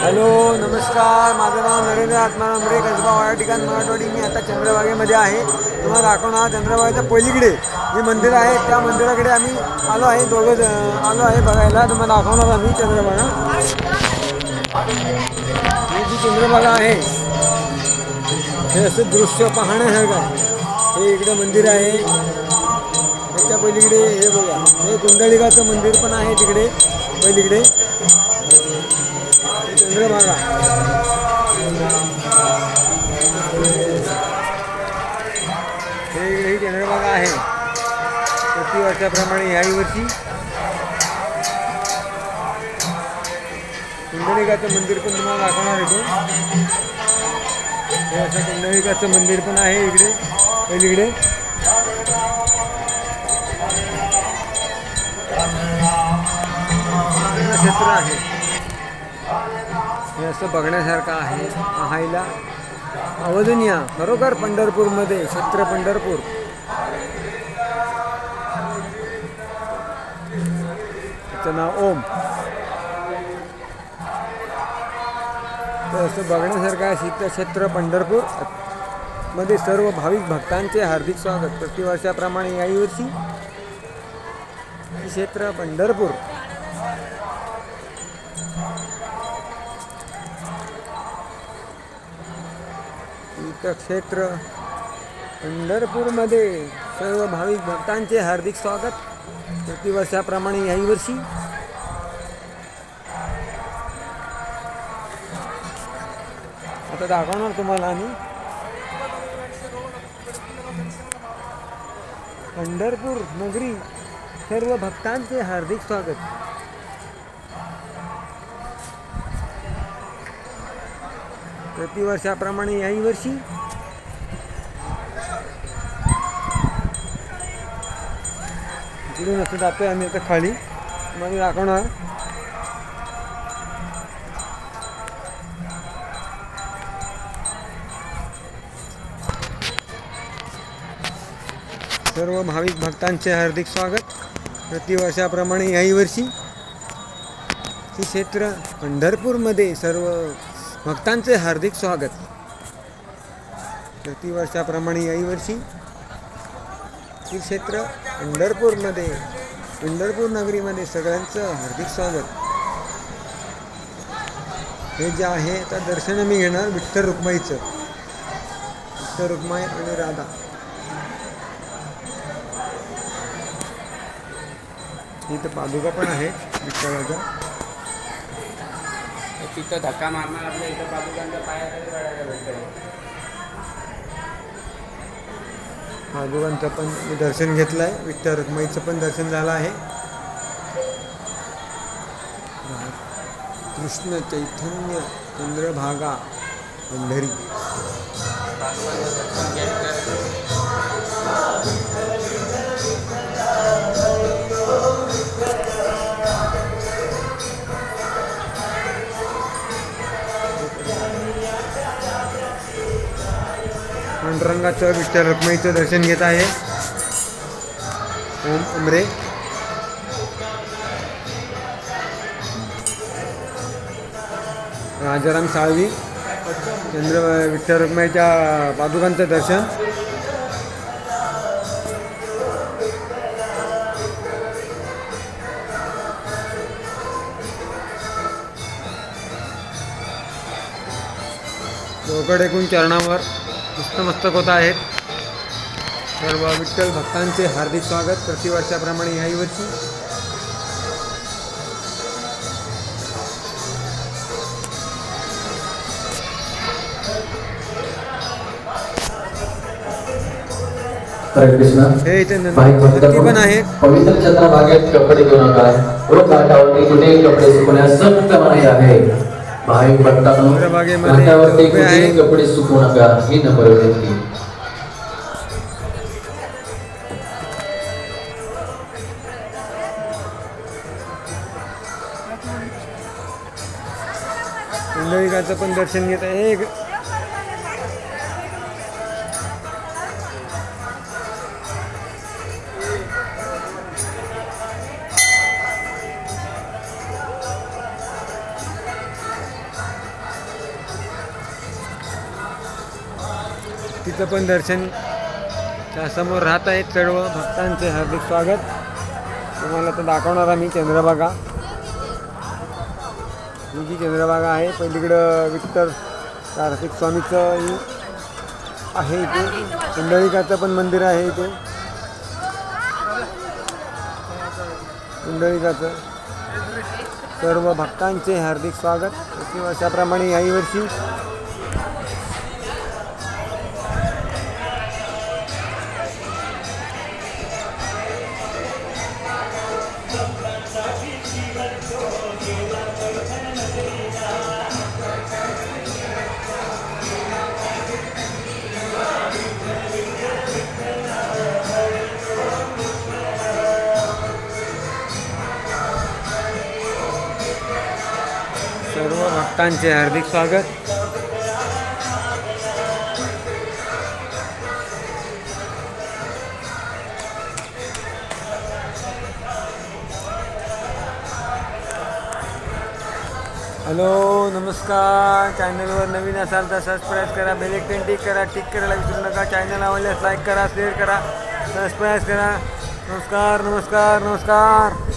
Hello नमस्कार. माझं नाव नरेंद्र आत्मा नंबरे कसबा या ठिकाणी मराठवाडी. मी आता चंद्रबागेमध्ये आहे. तुम्हाला दाखवणार चंद्रबागेच्या पहिलीकडे जे मंदिर आहे. त्या मंदिराकडे आम्ही आलो आहे. दोघं ज- आलो आहे बघायला. तुम्हाला दाखवणार आम्ही चंद्रबागा ही जी चंद्रबागा आहे हे असं दृश्य पाहण्यासारखं आहे. हे इकडे मंदिर आहे. त्याच्या पलीकडे हे बघा हे कुंडलिकाचं मंदिर पण आहे तिकडे पलीकडे. चंद्रभागा हे इकडे ही चंद्रभागा आहे. प्रति वर्षाप्रमाणे याही वर्षी. कुंडलिकाचं मंदिर पण तुम्हाला दाखवणार येतो हे असं कुंडलिकाचं मंदिर पण आहे इकडे पर्यटन क्षेत्र आहे. हे असं बघण्यासारखं आहे. पाहायला या खरोखर पंढरपूरमध्ये क्षेत्र पंढरपूर. त्याचं नाव ओम. तर असं बघण्यासारखं आहे शीतक्षेत्र पंढरपूर. मध्ये सर्व भाविक भक्तांचे हार्दिक स्वागत. प्रतिवर्षाप्रमाणे याही वर्षी क्षेत्र पंढरपूर. तीर्थक्षेत्र पंढरपूरमध्ये सर्व भाविक भक्तांचे हार्दिक स्वागत. प्रतिवर्षाप्रमाणे याही वर्षी. आता दाखवणार तुम्हाला आम्ही. पंढरपूर नगरी सर्व भक्तांचे हार्दिक स्वागत. प्रतिवर्षाप्रमाणे याही वर्षी. इकडून असं जातोय आम्ही आता खाली. मग दाखवणार. सर्व भाविक भक्तांचे हार्दिक स्वागत. प्रतिवर्षाप्रमाणे याही वर्षी. श्री क्षेत्र पंढरपूरमध्ये सर्व भक्तांचे हार्दिक स्वागत. प्रतिवर्षाप्रमाणे याही वर्षी क्षेत्र पंढरपूरमध्ये पंढरपूर नगरीमध्ये सगळ्यांचं हार्दिक स्वागत. हे जे आहे त्या दर्शन मी घेणार विठ्ठल रुक्माईचं. विठ्ठल रुक्माई आणि राधा. इथं पादुका पण आहे विठ्ठलाच्या. तिथं धक्का मारणार आपल्या इथं पादुकांच्या पायाखाली पडायला भेटतं पादुकांचं पण मी दर्शन घेतलं आहे विठ्ठल रुक्माईचं पण दर्शन झालं आहे. कृष्ण चैतन्य चंद्रभागा पंढरी पांडुरंगाचं विठ्ठल रखमाईचं दर्शन घेत आहे. ओम अमरे राजाराम साळवी चंद्र विठ्ठल रखमाईच्या पादुकांचं दर्शन. चौकड एकूण चरणावर. नतमस्तक होत आहेत. सर्व विठ्ठल भक्तांचे हार्दिक स्वागत प्रतिवर्षाप्रमाणे याही वर्षी हरे कृष्ण. हे इथे नंद- पण पवित्र चंद्रभागेत कपडे कपडे सुकवण्यास सक्त मनाई आहे. भक्तांनो आहे. कुठेही कपडे सुकवू नका ही नम्र विनंती पण दर्शन घेत आहे तिचं पण दर्शन समोर राहत आहेत सर्व भक्तांचे हार्दिक स्वागत. तुम्हाला तर दाखवणार आम्ही चंद्रभागा. ही जी चंद्रभागा आहे पलीकडं विठ्ठल कार्तिक स्वामीचंही आहे इथे. कुंडलिकाचं पण मंदिर आहे इथे. कुंडलिकाचं. सर्व भक्तांचे हार्दिक स्वागत. अशाप्रमाणे याही वर्षी भक्तांचे हार्दिक स्वागत हॅलो नमस्कार. चॅनलवर नवीन असाल तर सबस्क्राईब करा बेल आयकॉन टिक करा टिक करायला विसरू नका. चॅनल आवडल्यास लाईक करा शेअर करा सबस्क्राईब करा. नमस्कार नमस्कार नमस्कार.